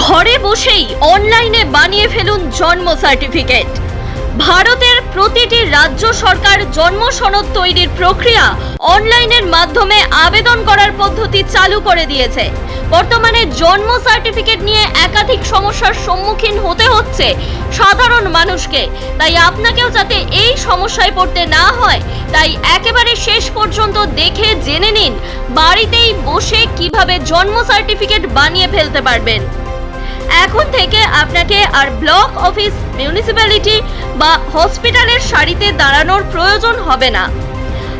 ঘরে বসেই অনলাইনে বানিয়ে ফেলুন জন্ম সার্টিফিকেট। ভারতের প্রতিটি রাজ্য সরকার জন্ম সনদ তৈরির প্রক্রিয়া অনলাইনের মাধ্যমে আবেদন করার পদ্ধতি চালু করে দিয়েছে। বর্তমানে জন্ম সার্টিফিকেট নিয়ে একাধিক সমস্যার সম্মুখীন হতে হচ্ছে সাধারণ মানুষকে। তাই আপনাকেও যাতে এই সমস্যায় পড়তে না হয়, তাই একেবারে শেষ পর্যন্ত দেখে জেনে নিন বাড়িতেই বসে কীভাবে জন্ম সার্টিফিকেট বানিয়ে ফেলতে পারবেন। এখন থেকে আপনাকে আর ব্লক অফিস মিউনিসিপ্যালিটি বা হসপিটালের সারিতে দাঁড়ানোর প্রয়োজন হবে না।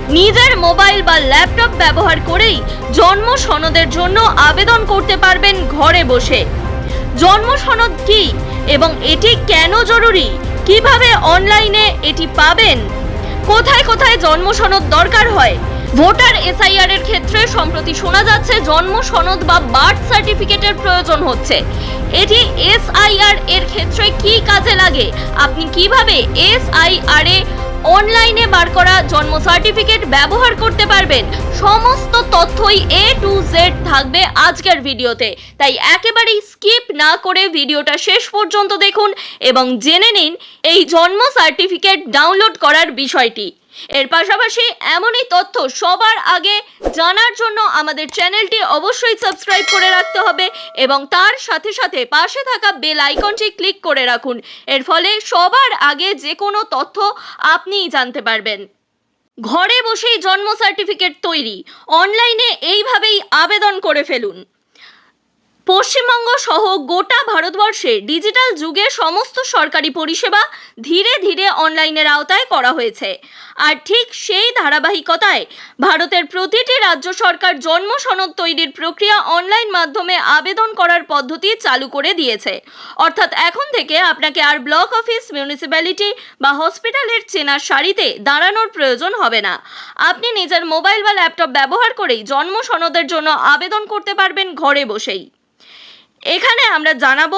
নিজের মোবাইল বা ল্যাপটপ ব্যবহার করেই জন্ম সনদের জন্য আবেদন করতে পারবেন ঘরে বসে। জন্ম সনদ কি এবং এটি কেন জরুরি? কীভাবে অনলাইনে এটি পাবেন? কোথায় কোথায় জন্ম সনদ দরকার হয়? ভোটার এসআইআর এর ক্ষেত্রে সম্প্রতি শোনা যাচ্ছে জন্ম সনদ বা বার্থ সার্টিফিকেটের প্রয়োজন হচ্ছে। এটি এসআইআর এর ক্ষেত্রে কি কাজে লাগে? আপনি কীভাবে এসআইআর এ অনলাইনে বার করা জন্ম সার্টিফিকেট ব্যবহার করতে পারবেন? সমস্ত তথ্যই এ টু জেড থাকবে আজকের ভিডিওতে। তাই একেবারেই স্কিপ না করে ভিডিওটা শেষ পর্যন্ত দেখুন এবং জেনে নিন এই জন্ম সার্টিফিকেট ডাউনলোড করার বিষয়টি। এর পাশাপাশি এমনই তথ্য সবার আগে জানার জন্য আমাদের চ্যানেলটি অবশ্যই সাবস্ক্রাইব করে রাখতে হবে এবং তার সাথে সাথে পাশে থাকা বেল আইকনটি ক্লিক করে রাখুন। এর ফলে সবার আগে যে কোনো তথ্য আপনিই জানতে পারবেন। ঘরে বসেই জন্ম সার্টিফিকেট তৈরি। অনলাইনে এইভাবেই আবেদন করে ফেলুন। পশ্চিমবঙ্গ সহ গোটা ভারতবর্ষে ডিজিটাল যুগে সমস্ত সরকারি পরিষেবা ধীরে ধীরে অনলাইনের আওতায় করা হয়েছে। আর ঠিক সেই ধারাবাহিকতায় ভারতের প্রতিটি রাজ্য সরকার জন্ম সনদ তৈরির প্রক্রিয়া অনলাইন মাধ্যমে আবেদন করার পদ্ধতি চালু করে দিয়েছে। অর্থাৎ এখন থেকে আপনাকে আর ব্লক অফিস, মিউনিসিপ্যালিটি বা হসপিটালের চেনার সারিতে দাঁড়ানোর প্রয়োজন হবে না। আপনি নিজের মোবাইল বা ল্যাপটপ ব্যবহার করেই জন্ম সনদের জন্য আবেদন করতে পারবেন ঘরে বসেই। এখানে আমরা জানাব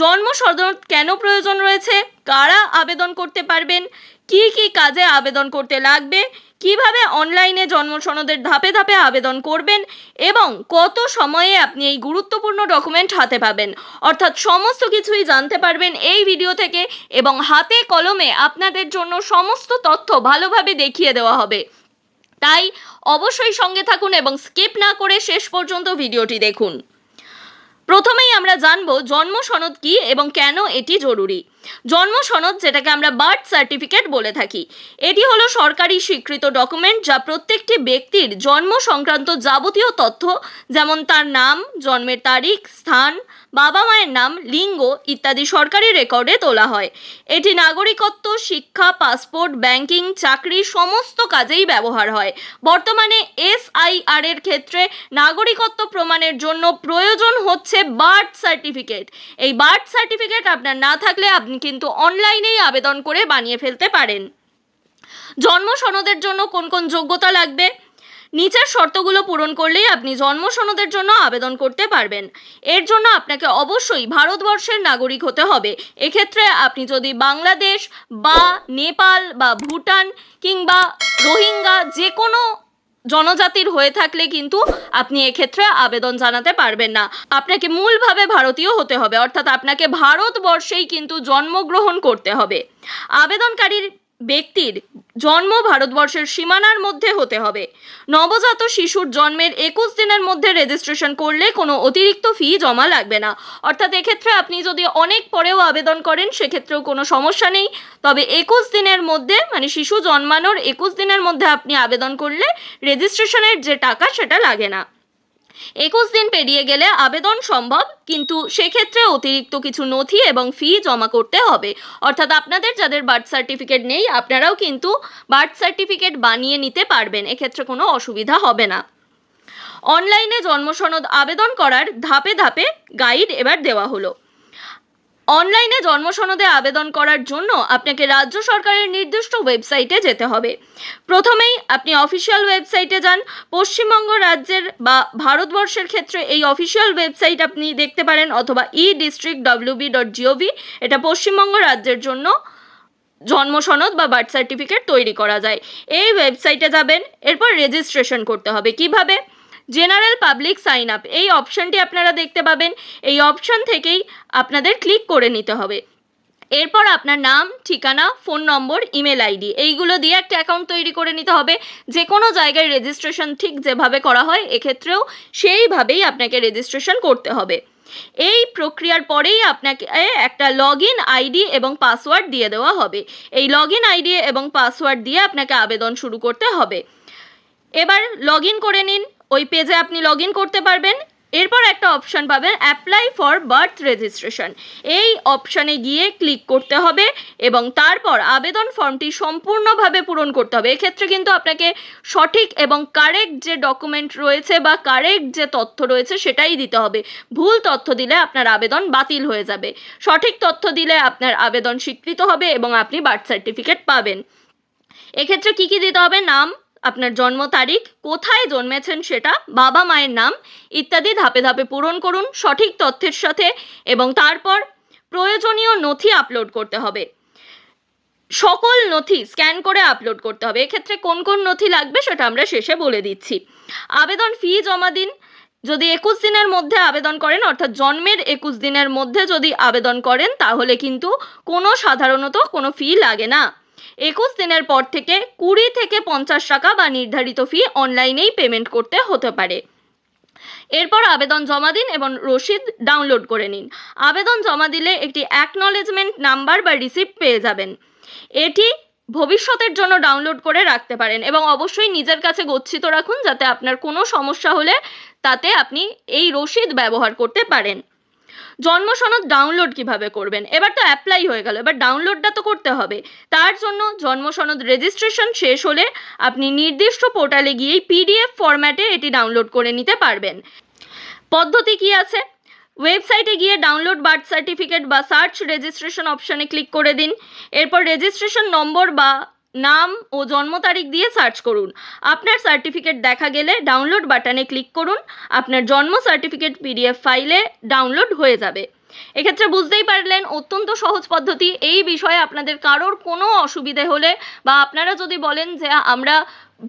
জন্ম সনদ কেন প্রয়োজন রয়েছে, কারা আবেদন করতে পারবেন, কি কি কাজে আবেদন করতে লাগবে, কীভাবে অনলাইনে জন্ম সনদের ধাপে ধাপে আবেদন করবেন এবং কত সময়ে আপনি এই গুরুত্বপূর্ণ ডকুমেন্ট হাতে পাবেন। অর্থাৎ সমস্ত কিছুই জানতে পারবেন এই ভিডিও থেকে এবং হাতে কলমে আপনাদের জন্য সমস্ত তথ্য ভালোভাবে দেখিয়ে দেওয়া হবে। তাই অবশ্যই সঙ্গে থাকুন এবং স্কিপ না করে শেষ পর্যন্ত ভিডিওটি দেখুন। প্রথমেই আমরা জানব জন্ম সনদ কি এবং কেন এটি জরুরি। জন্ম সনদ যেটাকে আমরা বার্থ সার্টিফিকেট বলে থাকি। এটি হলো সরকারি স্বীকৃত ডকুমেন্ট যা প্রত্যেকটি ব্যক্তির জন্ম সংক্রান্ত যাবতীয় তথ্য যেমন তার নাম, জন্মের তারিখ, স্থান, বাবা মায়ের নাম, লিঙ্গ ইত্যাদি সরকারি রেকর্ডে তোলা হয়। এটি নাগরিকত্ব, শিক্ষা, পাসপোর্ট, ব্যাংকিং, চাকরি সমস্ত কাজেই ব্যবহার হয়। বর্তমানে এসআইআর এর ক্ষেত্রে নাগরিকত্ব প্রমাণের জন্য প্রয়োজন হচ্ছে বার্থ সার্টিফিকেট। এই বার্থ সার্টিফিকেট আপনার না থাকলে আপনি কিন্তু অনলাইনেই আবেদন করে বানিয়ে ফেলতে পারেন। জন্ম সনদের জন্য কোন কোন যোগ্যতা লাগবে? নিচের শর্তগুলো পূরণ করলেই আপনি জন্ম সনদের জন্য আবেদন করতে পারবেন। এর জন্য আপনাকে অবশ্যই ভারতবর্ষের নাগরিক হতে হবে। এক্ষেত্রে আপনি যদি বাংলাদেশ বা নেপাল বা ভুটান কিংবা রোহিঙ্গা যে কোনো জনজাতির হয়ে থাকলে কিন্তু আপনি এক্ষেত্রে আবেদন জানাতে পারবেন না। আপনাকে মূলভাবে ভারতীয় হতে হবে, অর্থাৎ আপনাকে ভারতবর্ষেই কিন্তু জন্মগ্রহণ করতে হবে। আবেদনকারীর ব্যক্তির জন্ম ভারতবর্ষের সীমানার মধ্যে হতে হবে। নবজাত শিশুর জন্মের একুশ দিনের মধ্যে রেজিস্ট্রেশন করলে কোনো অতিরিক্ত ফি জমা লাগবে না। অর্থাৎ এক্ষেত্রে আপনি যদি অনেক পরেও আবেদন করেন, সেক্ষেত্রেও কোনো সমস্যা নেই। তবে একুশ দিনের মধ্যে মানে শিশু জন্মানোর একুশ দিনের মধ্যে আপনি আবেদন করলে রেজিস্ট্রেশনের যে টাকা, সেটা লাগে না। একুশ দিন পেরিয়ে গেলে আবেদন সম্ভব, কিন্তু সেক্ষেত্রে অতিরিক্ত কিছু নথি এবং ফি জমা করতে হবে। অর্থাৎ আপনাদের যাদের বার্থ সার্টিফিকেট নেই, আপনারাও কিন্তু বার্থ সার্টিফিকেট বানিয়ে নিতে পারবেন, এক্ষেত্রে কোনো অসুবিধা হবে না। অনলাইনে জন্মসনদ আবেদন করার ধাপে ধাপে গাইড এবার দেওয়া হলো। অনলাইনে জন্ম সনদে আবেদন করার জন্য আপনাকে রাজ্য সরকারের নির্দিষ্ট ওয়েবসাইটে যেতে হবে। প্রথমেই আপনি অফিসিয়াল ওয়েবসাইটে যান। পশ্চিমবঙ্গ রাজ্যের বা ভারতবর্ষের ক্ষেত্রে এই অফিসিয়াল ওয়েবসাইট আপনি দেখতে পারেন অথবা e district WB dot GOV এটা পশ্চিমবঙ্গ রাজ্যের জন্য জন্ম সনদ বা বার্থ সার্টিফিকেট তৈরি করা যায়। এই ওয়েবসাইটে যাবেন, এরপর রেজিস্ট্রেশন করতে হবে। কীভাবে? জেনারেল পাবলিক সাইন আপ এই অপশনটি আপনারা দেখতে পাবেন। এই অপশন থেকেই আপনাদের ক্লিক করে নিতে হবে। এরপর আপনার নাম, ঠিকানা ফোন নম্বর ইমেল আইডি এইগুলো দিয়ে একটা অ্যাকাউন্ট তৈরি করে নিতে হবে। যে কোনো জায়গায় রেজিস্ট্রেশন ঠিক যেভাবে করা হয়, এক্ষেত্রেও সেইভাবেই আপনাকে রেজিস্ট্রেশন করতে হবে। এই প্রক্রিয়ার পরেই আপনাকে একটা লগ ইন আইডি এবং পাসওয়ার্ড দিয়ে দেওয়া হবে। এই লগ ইন আইডি এবং পাসওয়ার্ড দিয়ে আপনাকে আবেদন শুরু করতে হবে। এবার লগ ইন করে নিন। ওই পেজে আপনি লগ করতে পারবেন। এরপর একটা অপশন পাবেন অ্যাপ্লাই ফর বার্থ রেজিস্ট্রেশন এই অপশানে গিয়ে ক্লিক করতে হবে এবং তারপর আবেদন ফর্মটি সম্পূর্ণভাবে পূরণ করতে হবে। এক্ষেত্রে কিন্তু আপনাকে সঠিক এবং কারেক্ট যে ডকুমেন্ট রয়েছে বা কারেক্ট যে তথ্য রয়েছে সেটাই দিতে হবে। ভুল তথ্য দিলে আপনার আবেদন বাতিল হয়ে যাবে। সঠিক তথ্য দিলে আপনার আবেদন স্বীকৃত হবে এবং আপনি বার্থ সার্টিফিকেট পাবেন। এক্ষেত্রে কি কি দিতে হবে? নাম আপনার জন্ম তারিখ, কোথায় জন্মেছেন সেটা, বাবা মায়ের নাম ইত্যাদি ধাপে ধাপে পূরণ করুন সঠিক তথ্যের সাথে এবং তারপর প্রয়োজনীয় নথি আপলোড করতে হবে। সকল নথি স্ক্যান করে আপলোড করতে হবে। এক্ষেত্রে কোন কোন নথি লাগবে সেটা আমরা শেষে বলে দিচ্ছি। আবেদন ফি জমা দিন। যদি একুশ দিনের মধ্যে আবেদন করেন, অর্থাৎ জন্মের একুশ দিনের মধ্যে যদি আবেদন করেন, তাহলে কিন্তু কোনো সাধারণত কোনো ফি লাগে না। একুশ দিনের পর থেকে কুড়ি থেকে পঞ্চাশ টাকা বা নির্ধারিত ফি অনলাইনেই পেমেন্ট করতে হতে পারে। এরপর আবেদন জমা দিন এবং রসিদ ডাউনলোড করে নিন। আবেদন জমা দিলে একটি অ্যাকনলেজমেন্ট নাম্বার বা রিসিপ্ট পেয়ে যাবেন। এটি ভবিষ্যতের জন্য ডাউনলোড করে রাখতে পারেন এবং অবশ্যই নিজের কাছে গচ্ছিত রাখুন যাতে আপনার কোনো সমস্যা হলে তাতে আপনি এই রসিদ ব্যবহার করতে পারেন। জন্ম সনদ ডাউনলোড কীভাবে করবেন? এবার তো অ্যাপ্লাই হয়ে গেল, এবার ডাউনলোডটা তো করতে হবে। তার জন্য জন্ম সনদ রেজিস্ট্রেশন শেষ হলে আপনি নির্দিষ্ট পোর্টালে গিয়েই পিডিএফ ফরম্যাটে এটি ডাউনলোড করে নিতে পারবেন। পদ্ধতি কি আছে? ওয়েবসাইটে গিয়ে ডাউনলোড বার্থ সার্টিফিকেট বা সার্চ রেজিস্ট্রেশন অপশানে ক্লিক করে দিন। এরপর রেজিস্ট্রেশন নম্বর বা নাম ও জন্ম তারিখ দিয়ে সার্চ করুন। আপনার সার্টিফিকেট দেখা গেলে ডাউনলোড বাটনে ক্লিক করুন। আপনার জন্ম সার্টিফিকেট পিডিএফ ফাইলে ডাউনলোড হয়ে যাবে। এক্ষেত্রে বুঝতেই পারলেন অত্যন্ত সহজ পদ্ধতি। এই বিষয়ে আপনাদের কারোর কোনো অসুবিধে হলে বা আপনারা যদি বলেন যে আমরা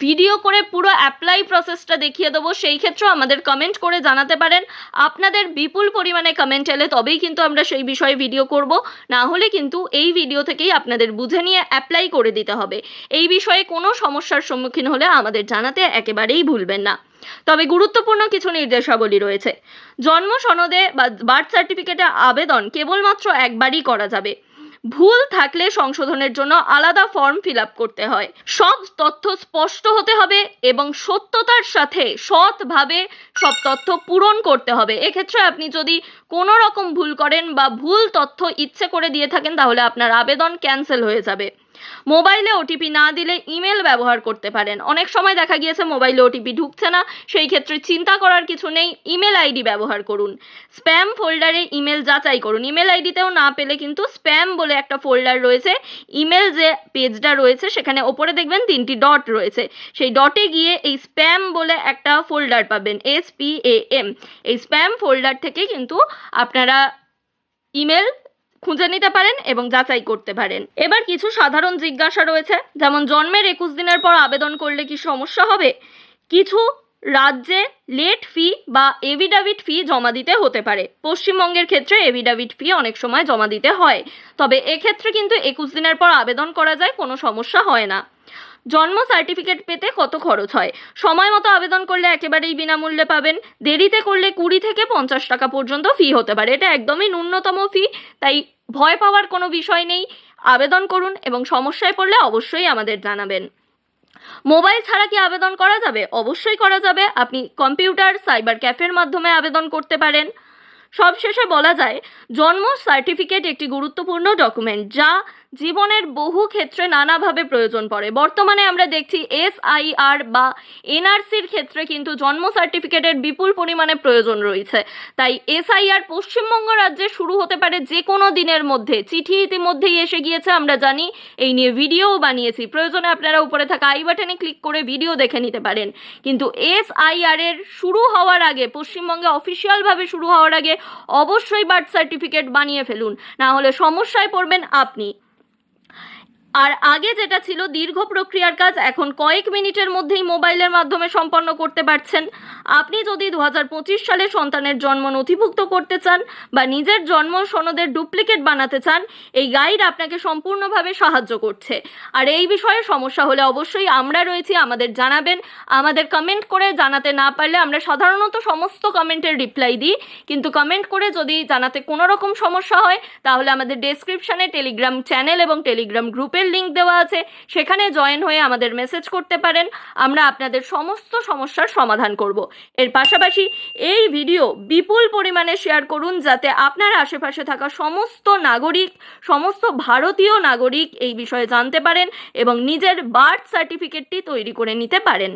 ভিডিও করে পুরো অ্যাপ্লাই প্রসেসটা দেখিয়ে দেবো, সেই ক্ষেত্রেও আমাদের কমেন্ট করে জানাতে পারেন। আপনাদের বিপুল পরিমাণে কমেন্ট এলে তবেই কিন্তু আমরা সেই বিষয়ে ভিডিও করব। না হলে কিন্তু এই ভিডিও থেকেই আপনাদের বুঝে নিয়ে অ্যাপ্লাই করে দিতে হবে। এই বিষয়ে কোনো সমস্যার সম্মুখীন হলে আমাদের জানাতে একেবারেই ভুলবেন না। তবে গুরুত্বপূর্ণ কিছু নির্দেশাবলী রয়েছে। জন্ম সনদে বা বার্থ সার্টিফিকেটে আবেদন কেবলমাত্র একবারই করা যাবে। ভুল থাকলে সংশোধনের জন্য আলাদা ফর্ম ফিল করতে হয়। সব তথ্য স্পষ্ট হতে হবে এবং সত্যতার সাথে সৎভাবে সব তথ্য পূরণ করতে হবে। এক্ষেত্রে আপনি যদি কোনো রকম ভুল করেন বা ভুল তথ্য ইচ্ছে করে দিয়ে থাকেন, তাহলে আপনার আবেদন ক্যান্সেল হয়ে যাবে। মোবাইলে ওটিপি না দিলে ইমেল ব্যবহার করতে পারেন। অনেক সময় দেখা গিয়েছে মোবাইলে ওটিপি ঢুকছে না, সেই ক্ষেত্রে চিন্তা করার কিছু নেই, ইমেল আইডি ব্যবহার করুন। স্প্যাম ফোল্ডারে ইমেল যাচাই করুন। ইমেল আইডিতেও না পেলে কিন্তু স্প্যাম বলে একটা ফোল্ডার রয়েছে। ইমেল যে পেজটা রয়েছে, সেখানে ওপরে দেখবেন তিনটি ডট রয়েছে। সেই ডটে গিয়ে এই স্প্যাম বলে একটা ফোল্ডার পাবেন এস পি এ এম এই স্প্যাম ফোল্ডার থেকে কিন্তু আপনারা ইমেল খুঁজে নিতে পারেন এবং যাচাই করতে পারেন। এবার কিছু সাধারণ জিজ্ঞাসা রয়েছে, যেমন জন্মের একুশ দিনের পর আবেদন করলে কি সমস্যা হবে? কিছু রাজ্যে লেট ফি বা এভিডাভিট ফি জমা দিতে হতে পারে। পশ্চিমবঙ্গের ক্ষেত্রে এভিডাভিট ফি অনেক সময় জমা দিতে হয়। তবে এক্ষেত্রে কিন্তু একুশ দিনের পর আবেদন করা যায়, কোনো সমস্যা হয় না। জন্ম সার্টিফিকেট পেতে কত খরচ হয়? সময় মতো আবেদন করলে একেবারেই বিনামূল্যে পাবেন। দেরিতে করলে কুড়ি থেকে পঞ্চাশ টাকা পর্যন্ত ফি হতে পারে। এটা একদমই ন্যূনতম ফি তাই ভয় পাওয়ার কোনো বিষয় নেই। আবেদন করুন এবং সমস্যায় পড়লে অবশ্যই আমাদের জানাবেন। মোবাইল ছাড়া কি আবেদন করা যাবে? অবশ্যই করা যাবে। আপনি কম্পিউটার, সাইবার ক্যাফের মাধ্যমে আবেদন করতে পারেন। সবশেষে বলা যায়, জন্ম সার্টিফিকেট একটি গুরুত্বপূর্ণ ডকুমেন্ট যা জীবনের বহু ক্ষেত্রে নানাভাবে প্রয়োজন পড়ে। বর্তমানে আমরা দেখছি এসআইআর বা এনআরসির ক্ষেত্রে কিন্তু জন্ম সার্টিফিকেটের বিপুল পরিমাণে প্রয়োজন রয়েছে। তাই এসআইআর পশ্চিমবঙ্গ রাজ্যে শুরু হতে পারে যে কোনো দিনের মধ্যে। চিঠি ইতিমধ্যেই এসে গিয়েছে, আমরা জানি। এই নিয়ে ভিডিওও বানিয়েছি। প্রয়োজনে আপনারা উপরে থাকা আই বাটনে ক্লিক করে ভিডিও দেখে নিতে পারেন। কিন্তু এসআইআর এর শুরু হওয়ার আগে, পশ্চিমবঙ্গে অফিসিয়ালভাবে শুরু হওয়ার আগে অবশ্যই বার্থ সার্টিফিকেট বানিয়ে ফেলুন। না হলে সমস্যায় পড়বেন আপনি। আর আগে যেটা ছিল, দীর্ঘ প্রক্রিয়ার কাজ এখন কয়েক মিনিটের মধ্যেই মোবাইলের মাধ্যমে সম্পন্ন করতে পারছেন। আপনি যদি দু হাজার পঁচিশ সালে সন্তানের জন্ম নথিভুক্ত করতে চান বা নিজের জন্ম সনদের ডুপ্লিকেট বানাতে চান, এই গাইড আপনাকে সম্পূর্ণভাবে সাহায্য করছে। আর এই বিষয়ে সমস্যা হলে অবশ্যই আমরা রয়েছি, আমাদের জানাবেন। আমাদের কমেন্ট করে জানাতে না পারলে আমরা সাধারণত সমস্ত কমেন্টের রিপ্লাই দিই। কিন্তু কমেন্ট করে যদি জানাতে কোনো রকম সমস্যা হয়, তাহলে আমাদের ডেসক্রিপশানে টেলিগ্রাম চ্যানেল এবং টেলিগ্রাম গ্রুপের লিঙ্ক দেওয়া আছে, সেখানে জয়েন হয়ে আমাদের মেসেজ করতে পারেন, আমরা আপনাদের সমস্ত সমস্যার সমাধান করব। এর পাশাপাশি এই ভিডিও বিপুল পরিমাণে শেয়ার করুন, যাতে আপনার আশেপাশে থাকা সমস্ত নাগরিক, সমস্ত ভারতীয় নাগরিক এই বিষয়ে জানতে পারেন এবং নিজের বার্থ সার্টিফিকেটটি তৈরি করে নিতে পারেন।